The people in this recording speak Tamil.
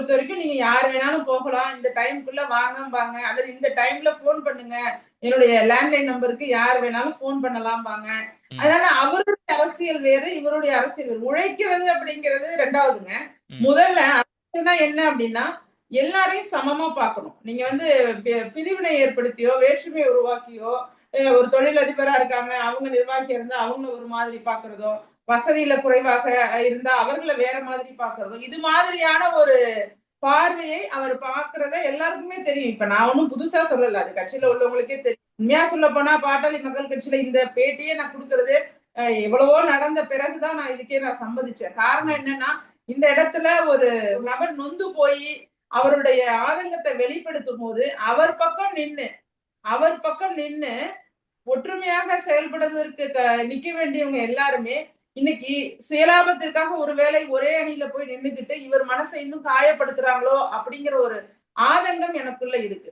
பொறுத்த வரைக்கும் நீங்க யார் வேணாலும் போகலாம். இந்த டைம்க்குள்ள வாங்கம்பாங்க அல்லது இந்த டைம்ல ஃபோன் பண்ணுங்க. என்னுடைய லேண்ட்லைன் நம்பருக்கு யார் வேணாலும் ஃபோன் பண்ணலாம்பாங்க ம். அதனால அவருடைய அரசியல் வேறு இவருடைய அரசியல் வேறு. உழைக்கிறது அப்படிங்கிறது ரெண்டாவதுங்க. முதல்ல என்ன அப்படின்னா எல்லாரையும் சமமா பார்க்கணும். நீங்க வந்து பி- பிரிவினை ஏற்படுத்தியோ வேற்றுமை உருவாக்கியோ ஒரு தொழிலதிபரா இருக்காங்க அவங்க நிர்வாகி இருந்தா அவங்கள ஒரு மாதிரி பாக்குறதோ வசதியில குறைவாக இருந்தா அவர்களை வேற மாதிரி பாக்குறதோ இது மாதிரியான ஒரு பார்வையை அவர் பாக்குறத எல்லாருக்குமே தெரியும். இப்ப நான் ஒண்ணும் புதுசா சொல்லல. அது கட்சியில உள்ளவங்களுக்கே தெரியும். உண்மையா சொல்ல போனா பாட்டாளி மக்கள் கட்சியில இந்த பேட்டியே நான் கொடுக்கறது எவ்வளவோ நடந்த பிறகுதான் நான் இதுக்கே நான் சம்மதிச்சேன். காரணம் என்னன்னா இந்த இடத்துல ஒரு நபர் நொந்து போய் அவருடைய ஆதங்கத்தை வெளிப்படுத்தும் போது அவர் பக்கம் நின்று அவர் பக்கம் நின்று ஒற்றுமையாக செயல்படுவதற்கு க- நிக்க வேண்டியவங்க எல்லாருமே இன்னைக்கு செயலாபத்திற்காக ஒருவேளை ஒரே அணியில போய் நின்னுக்கிட்டு இவர் மனசை இன்னும் காயப்படுத்துறாங்களோ அப்படிங்கிற ஒரு ஆதங்கம் எனக்குள்ள இருக்கு.